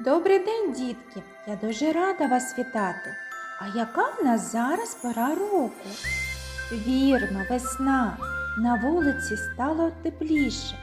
Добрий день, дітки! Я дуже рада вас вітати. А яка в нас зараз пора року? Вірно, весна. На вулиці стало тепліше,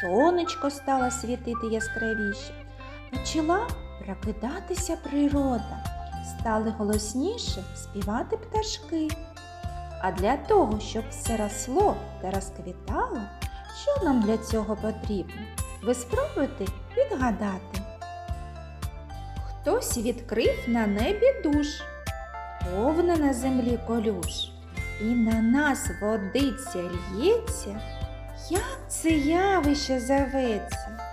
сонечко стало світити яскравіше. Почала прокидатися природа, стали голосніше співати пташки. А для того, щоб все росло та розквітало, що нам для цього потрібно? Ви спробуйте відгадати. Хтось відкрив на небі душ, повна на землі колюш, і на нас водиця лється, як це явище зоветься.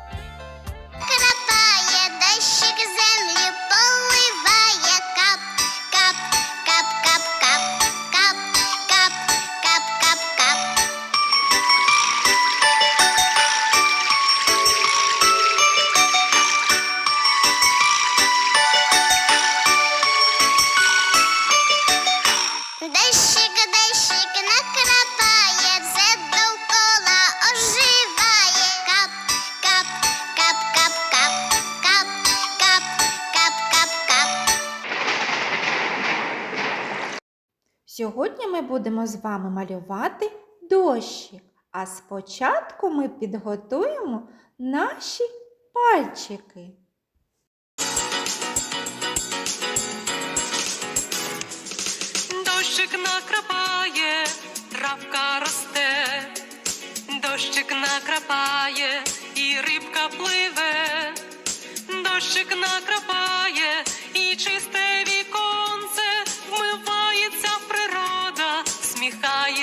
Сьогодні ми будемо з вами малювати дощик, а спочатку ми підготуємо наші пальчики. Дощик накрапає, травка росте, дощик накрапає, і рибка пливе, дощик накрапає,